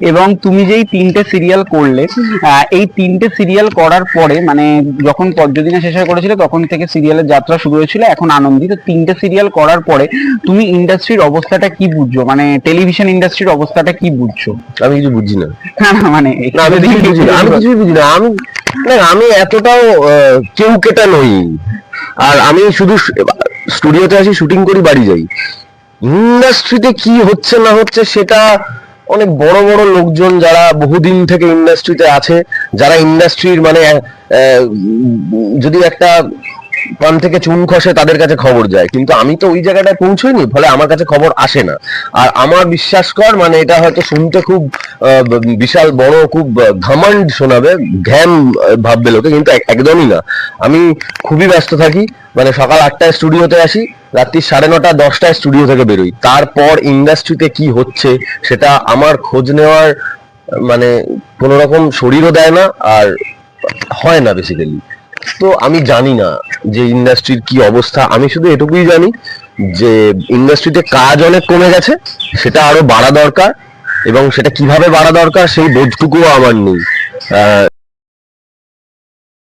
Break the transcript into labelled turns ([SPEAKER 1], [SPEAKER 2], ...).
[SPEAKER 1] এবং তুমি যেই তিনটে সিরিয়াল করলে এই তিনটে সিরিয়াল করার পরে মানে যখন পদ্মদিনে শেষ হয়ে করেছিলে তখন থেকে সিরিয়ালের যাত্রা শুরু হয়েছিল এখন আনন্দিত। তিনটে সিরিয়াল করার পরে তুমি ইন্ডাস্ট্রির অবস্থাটা কি বুঝছ? মানে টেলিভিশন ইন্ডাস্ট্রির অবস্থাটা কি বুঝছ?
[SPEAKER 2] আমি কিছু বুঝছি না।
[SPEAKER 1] মানে
[SPEAKER 2] আমি কিছুই বুঝি না। আমি না আমি এতটাও কেউ কেটা নই। আর আমি শুধু স্টুডিওতে আসি শুটিং করি বাড়ি যাই। ইন্ডাস্ট্রিতে কি হচ্ছে না হচ্ছে সেটা অনেক বড় বড় লোকজন যারা বহুদিন থেকে ইন্ডাস্ট্রিতে আছে যারা ইন্ডাস্ট্রির মানে যদি একটা পান থেকে চুন খসে তাদের কাছে খবর যায়। কিন্তু আমি তো ওই জায়গাটায় পৌঁছইনি, ফলে আমার কাছে খবর আসে না। আর আমার বিশ্বাস কর মানে এটা হয়তো শুনতে খুব বিশাল বড়, খুব ঘামান্ড শোনাবে, ঘ্যাম ভাববে লোকে, কিন্তু এক- একদমই না। আমি খুবই ব্যস্ত থাকি মানে সকাল আটটায় স্টুডিওতে আসি, রাত্রি সাড়ে নটা, দশটায় স্টুডিও থেকে বেরোই। তারপর ইন্ডাস্ট্রিতে কি হচ্ছে, সেটা আমার খোঁজ নেওয়ার মানে কোনো রকম শরীরও দেয় না, আর হয় না বেসিক্যালি তো আমি জানি না যে ইন্ডাস্ট্রির কি অবস্থা। আমি শুধু এটুকুই জানি যে ইন্ডাস্ট্রিতে কাজ অনেক কমে গেছে, সেটা আরও বাড়া দরকার এবং সেটা কীভাবে বাড়া দরকার সেই বোধটুকুও আমার নেই।